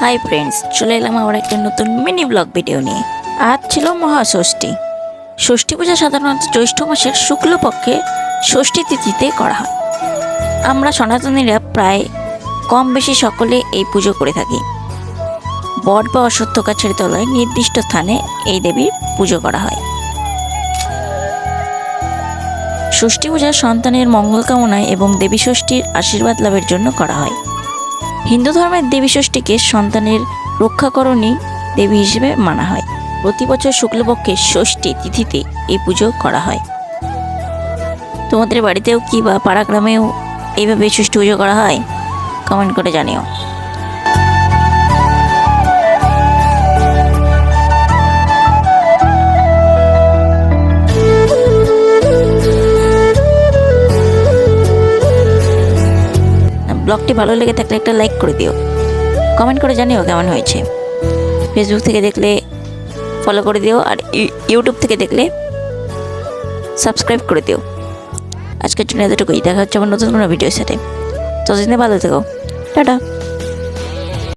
Hi friends চলে এলাম আবার একটা নতুন মিনি ব্লগ ভিডিও নিয়ে। আজ ছিল মহাষষ্ঠী। ষষ্ঠী পূজা সাধারণত জ্যৈষ্ঠ মাসের শুক্লপক্ষে ষষ্ঠী তিথিতে করা হয়। আমরা সনাতনীরা প্রায় কম বেশি সকলে এই পুজো করে থাকি। বট বা অশ্বত্থ গাছের তলায় নির্দিষ্ট স্থানে এই দেবীর পুজো করা হয়। ষষ্ঠী পূজা সন্তানের মঙ্গল কামনায় এবং দেবী ষষ্ঠীর আশীর্বাদ লাভের জন্য করা হয়। হিন্দু ধর্মের দেবী ষষ্ঠীকে সন্তানের রক্ষাকরণী দেবী হিসেবে মানা হয়। প্রতি বছর শুক্লপক্ষে ষষ্ঠী তিথিতে এই পুজো করা হয়। তোমাদের বাড়িতেও কি বা পাড়া গ্রামেও এইভাবে ষষ্ঠী পুজো করা হয়? কমেন্ট করে জানিও। ব্লগটি ভালো লেগে থাকলে একটা লাইক করে দিও। কমেন্ট করে জানিও কেমন হয়েছে। ফেসবুক থেকে দেখলে ফলো করে দিও আর ইউ- ইউটিউব থেকে দেখলে সাবস্ক্রাইব করে দিও। আজকের জন্য এতটুকুই। দেখা হচ্ছে আমার নতুন কোনো ভিডিওর সাথে। ততদিনে ভালো থেকো। টাটা।